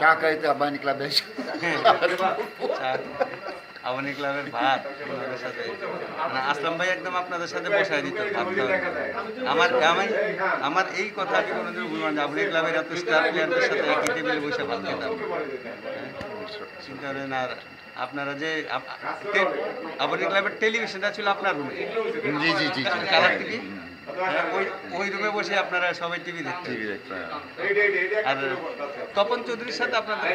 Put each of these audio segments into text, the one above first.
চা খাইতে আবাহনী ক্লাবে আবাহনী ক্লাবের ভাত ওনাদের সাথে। মানে আসলাম ভাই একদম আপনাদের সাথে বসায় দিত। আমার আমি আমার এই কথা আমি কোনোদিন যে আবাহনী ক্লাবের এত স্টার প্লেয়ারদের সাথে একই টেবিলে বসে ভাত খেতাম। চিন্তা করেন আর আপনারা যে আবাহনী ক্লাবের টেলিভিশনটা ছিল আপনার রুমে জি জি জি কালার টিভি ওই ওই রুমে বসে আপনারা সবাই টিভি দেখতেন টিভি আর তপন চৌধুরীর সাথে আপনাদের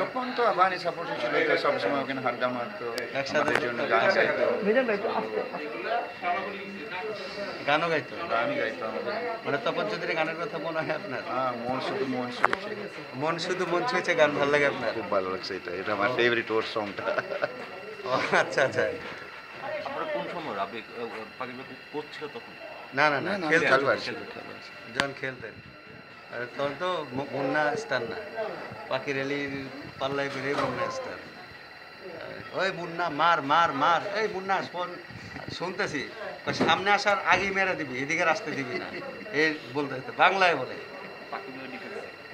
তপন তো ছিল তো সবসময় ওখানে হাড্ডা মারতো একসাথে জন্য গান গাইতো গানও গাইতো গানই গাইতো মানে তপন চৌধুরী গানের কথা মনে হয় আপনার হ্যাঁ মন শুধু মন শুয়েছে মন শুধু মন ছুঁয়েছে গান ভালো লাগে আপনার খুব ভালো লাগছে এটা এটা আমার ফেভারিট ওর সংটা ও আচ্ছা আচ্ছা আপনি পাখির কোচ ছিল তখন? না না না খেলোয়াড় ছিল, খেলোয়াড় যখন খেলতেন তখন তো মু- মুন্না স্টার না। পাখি রেলির পাল্লায় বেড়ে মুন্না স্টার ওই মুন্না মার মার মার। এই মুন্না শোন শুনতেছি। সামনে আসার আগেই মেরে দিবি এদিকে আসতে দিবি না। এই বলতে বাংলায় বলে।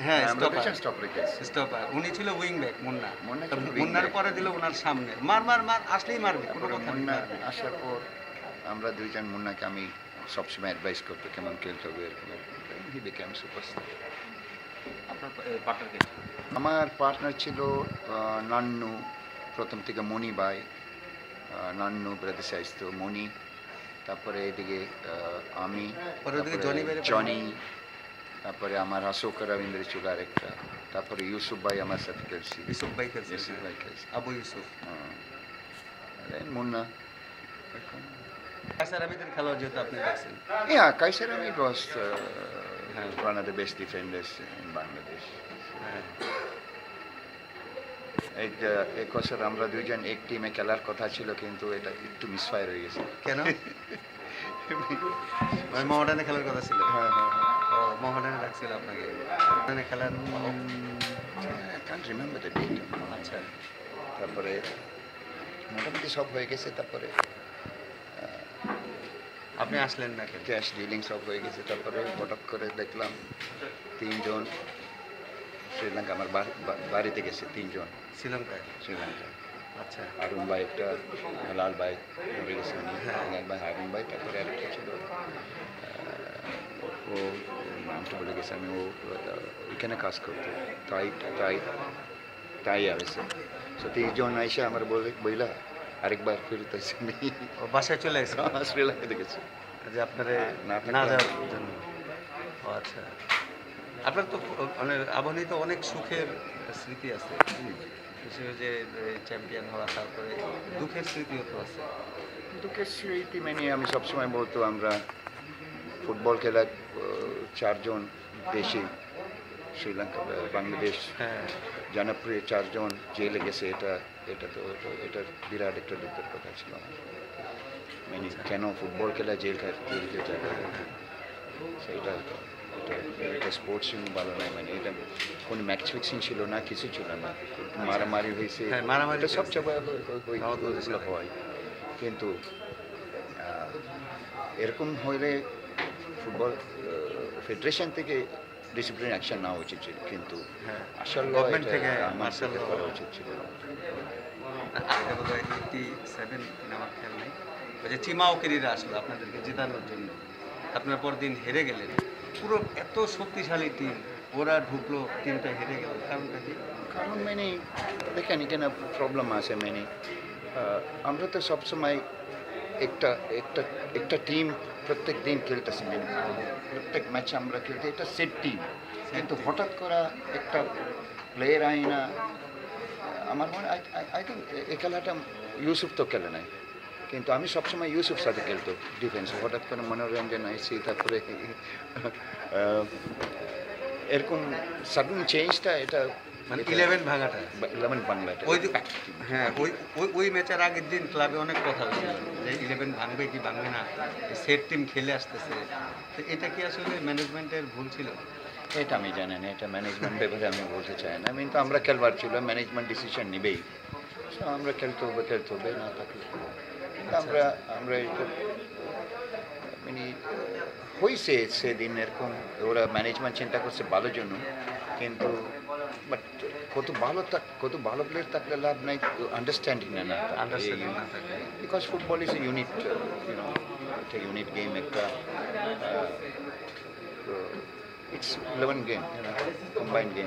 হ্যাঁ আমরা স্টপার স্টপার উনি ছিল উইং ব্যাক মুন্না মুন্নার। পরে দিল ওনার সামনে। মার মার মার আসলেই মারবে কোনো কথা মুন্না আসার পর আমরা দুইজন মুন্নাকে আমি সবসময় অ্যাডভাইস করতো কেমন খেলতে হবে? এরকম হি বিকেম সুপারস্টার কে আমার পার্টনার ছিল নান্নু প্রথম থেকে মণি বাই নান্নু ব্রাদার্স আসতো মণি। তারপরে এদিকে আমি জনি তারপরে আমার অশোক রবীন্দ্র ছিল আরেকটা তারপরে ইউসুফ ভাই আমার সাথে খেলছি ইউসুফ ভাই খেলছে ইউসুফ ভাই খেলছি আবু ইউসুফ। হ্যাঁ। মুন্না। খেলা যেহেতু আপনি দেখছেন। হ্যাঁ। best defenders in হ্যাঁ। এক বছর আমরা দুজন এক টিমে খেলার কথা ছিল কিন্তু এটা একটু মিসফায়ার হয়ে গেছে। কেন? খেলার কথা ছিল। হ্যাঁ হ্যাঁ। ও মোহামেডানে ডাকছিল আপনাকে। মোহামেডানে খেলার কান্ট রিমেম্বার দ্য ডেট আচ্ছা। তারপরে মোটামুটি সব হয়ে গেছে তারপরে আপনি আসলেন না ক্যাশ ডিলিং সব হয়ে গেছে তারপরে হঠাৎ করে দেখলাম তিনজন শ্রীলঙ্কা আমার বাড়িতে গেছে তিনজন। শ্রীলঙ্কায়? শ্রীলঙ্কা। আচ্ছা। হারুন ভাই একটা লাল ভাই মরে গেছে উনি হ্যাঁ। ভাই হারুন ভাই তারপরে আরেকটা ছিল ও নামটা বলে গেছে আমি ও ওইখানে কাজ করতো। তাই তাই তাই আসছে সো তিনজন আইসে আমার বলে বইলা আরেকবার ফেরত আমি বাসায় চলে এসে শ্রীলঙ্কা দেখেছি যে আপনারে না না যাওয়ার জন্য। আচ্ছা। আপনার তো মানে আবহানী তো অনেক সুখের স্মৃতি আছে। বিশেষ যে চ্যাম্পিয়ন হওয়া তারপরে দুঃখের স্মৃতিও তো আছে। দুঃখের স্মৃতি মানে আমি সবসময় বলতো আমরা ফুটবল খেলা চারজন দেশে শ্রীলঙ্কা বাংলাদেশ হ্যাঁ। জনপ্রিয় চারজন জেলে গেছে এটা এটা তো এটা- বিরাট একটা দুঃখের কথা ছিল। মানে কেন ফুটবল খেলা জেল খা- জেল যেতে হবে সেইটা এটা স্পোর্টস ভালো নয় মানে এটা কোনো ম্যাচ ফিক্সিং ছিল না কিছু ছিল না। মারামারি হয়েছে। হ্যাঁ, মারামারি সব হয়েছে। হয়- কিন্তু এরকম হলে ফুটবল ফেডারেশন থেকে ডিসিপ্লিন অ্যাকশন নেওয়া উচিত ছিল কিন্তু হ্যাঁ। আসলে Government থেকে martial করা উচিত ছিল এইটি সেভেন আমার খেয়াল নেই। যে চিমা আসলো আপনাদেরকে জেতানোর জন্য। আপনার পর দিন হেরে গেলেন। পুরো এত শক্তিশালী টিম ওরা ঢুকলো টিমটা হেরে গেল। কারণটা কি? কারণ মানে দেখেন এখানে প্রবলেম আছে মানে আমরা তো সবসময় একটা একটা একটা টিম প্রত্যেক দিন খেলতেছি প্রত্যেক ম্যাচে আমরা খেলতে, এটা সেট টিম কিন্তু হঠাৎ করা একটা প্লেয়ার আই না, আমার মনে আই থিঙ্ক এ খেলাটা ইউসুফ তো খেলে নাই। কিন্তু আমি সবসময় ইউসুফ সাথে খেলতো ডিফেন্স হঠাৎ করে মনোরঞ্জন আইসি তারপরে এরকম সাডেন চেঞ্জটা এটা মানে ইলেভেন ভাগাটা ইলেভেন বাংলাটা ওই হ্যাঁ ওই ওই ওই ম্যাচের আগের দিন ক্লাবে অনেক কথা হয়েছিল যে ইলেভেন ভাঙবে কি ভাঙবে না সেট টিম খেলে আসতেছে। তো এটা কি আসলে ম্যানেজমেন্টের ভুল ছিল? এটা আমি জানি না এটা ম্যানেজমেন্ট ব্যাপারে আমি বলতে চাই না। কিন্তু আমরা খেলবার ছিল ম্যানেজমেন্ট ডিসিশন নেবেই। আমরা খেলতে হবে খেলতে হবে না থাকলে কিন্তু আমরা আমরা এটা মানে হয়েছে সেদিন এরকম ওরা ম্যানেজমেন্ট চিন্তা করছে ভালোর জন্য। কিন্তু বাট কত ভালো থাক কত ভালো প্লেয়ার থাকলে লাভ নাই আন্ডারস্ট্যান্ডিং না না because football is a unit you একটা ইউনিট গেম একটা it's eleven game combined game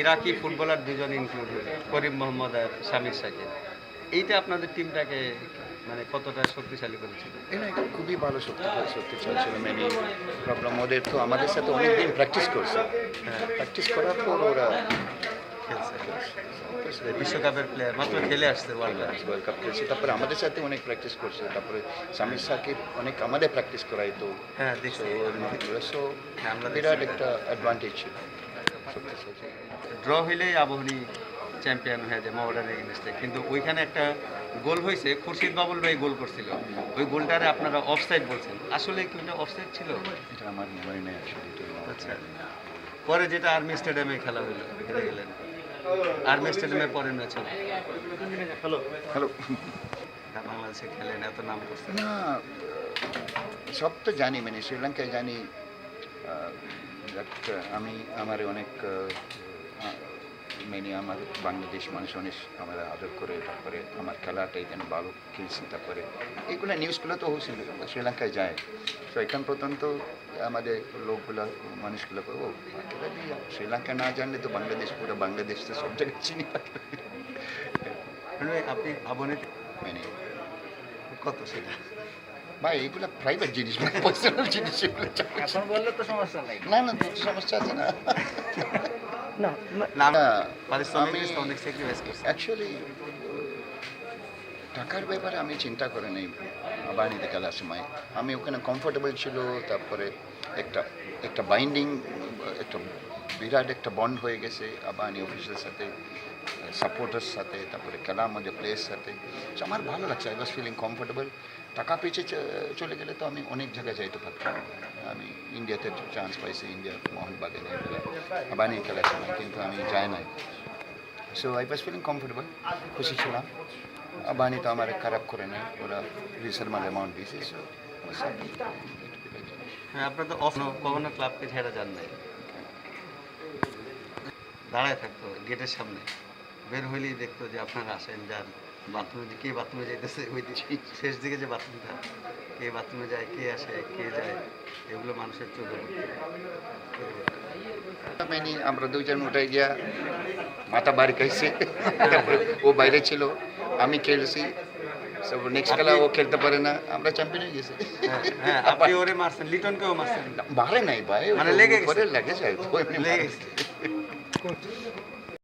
Iraqi footballer দুজন ইনক্লুড করিম মোহাম্মদ আর শামির শাকির এইটা আপনাদের টিমটাকে মানে কতটা শক্তিশালী করেছিল? এরা খুবই ভালো শক্তি শক্তি চলছিল মেনি প্রবলেম ওদের তো আমাদের সাথে অনেক দিন প্র্যাকটিস করছে। হ্যাঁ। প্র্যাকটিস করার পর ওরা বিশ্বকাপের প্লেয়ার মাত্র খেলে আসছে ওয়ার্ল্ড কাপ ওয়ার্ল্ড কাপ খেলছে। তারপরে আমাদের সাথে অনেক প্র্যাকটিস করছে। তারপরে সামির সাকিব অনেক আমাদের প্র্যাকটিস হ্যাঁ দেখছি। সো হ্যাঁ, আমরা বিরাট একটা অ্যাডভান্টেজ ছিল। ড্র হইলেই আবহনী চ্যাম্পিয়ন হয়ে যায় মোহামেডানের এগেনস্টে কিন্তু ওইখানে একটা গোল হয়েছে খুরশিদ বাবুল ভাই গোল করছিল। ওই গোলটারে আপনারা অফসাইড বলছেন। আসলে কি ওটা অফসাইড ছিল? এটা আমার মেমোরি নেই আচ্ছা। পরে যেটা আর্মি স্টেডিয়ামে খেলা হইল হেরে গেলেন। আর্মি স্টেডিয়ামে পরে ম্যাচ হলো। হ্যালো। হ্যালো। বাংলাদেশে খেলেন এত নাম করছেন। না সব তো জানি মানে শ্রীলঙ্কায় জানি। আমি আমার অনেক মানে আমার বাংলাদেশ মানুষ অনেক আমার আদর করে তারপরে আমার খেলাটা এখানে ভালো খেলছি তারপরে এইগুলো নিউজগুলো তো হয়েছিল শ্রীলঙ্কায় যায় তো এখান পর্যন্ত আমাদের লোকগুলো মানুষগুলো ও বাকিরা শ্রীলঙ্কা না জানলে তো বাংলাদেশ পুরো বাংলাদেশ তো সব জায়গায় চিনি রনি আপনি আবহনীতে মানে কত সেটা ভাই এগুলো প্রাইভেট জিনিস পার্সোনাল জিনিস এগুলো এখন বললে তো সমস্যা নাই। না না তো সমস্যা আছে না। না না না, পারিশ্রমিক আমি অনেক স্যাক্রিফাইস করছেন অ্যাকচুয়ালি টাকার ব্যাপারে আমি চিন্তা করে নেই বাড়িতে খেলার সময়। আমি ওখানে কমফোর্টেবল ছিল তারপরে একটা একটা বাইন্ডিং একটা বিরাট একটা বন্ড হয়ে গেছে আবানি অফিসের সাথে সাপোর্টার্স সাথে, তারপরে খেলার মধ্যে প্লেয়ার সাথে। So, আমার ভালো লাগছে আই ওয়াজ ফিলিং কমফোর্টেবল টাকা পিছিয়ে চলে গেলে তো আমি অনেক জায়গায় যাইতে পারতাম। আমি ইন্ডিয়াতে চান্স পাইছি ইন্ডিয়া মোহনবাগানে আবানি খেলার সময়, কিন্তু আমি যাই নাই। So I was feeling comfortable খুশি ছিলাম। আবানি তো আমার খারাপ করে নেই ওরা রিসার্মাল অ্যামাউন্ট দিয়েছে সো হ্যাঁ আপনার তো অফ কখনো ক্লাবকে ছেড়ে যান নাই। দাঁড়ায় থাকতো গেটের সামনে। বের হইলেই দেখতো যে আপনারা আসেন যান। বাথরুমে কে বাথরুমে যাইতেছে ওই শেষ দিকে যে বাথরুমটা কে বাথরুমে যায় কে আসে কে যায় এগুলো মানুষের চোখে আমরা দুজন উঠে গিয়া মাথা বাড়ি খাইছে ও বাইরে ছিল আমি খেলছি। সব নেক্সট খেলা ও খেলতে পারে না আমরা চ্যাম্পিয়ন হয়ে গেছি। হ্যাঁ, হ্যাঁ আপনি ওরে মারছেন লিটনকেও মারছেন। বাড়ে নাই ভাই মানে লেগে গেছে। উপরে লেগে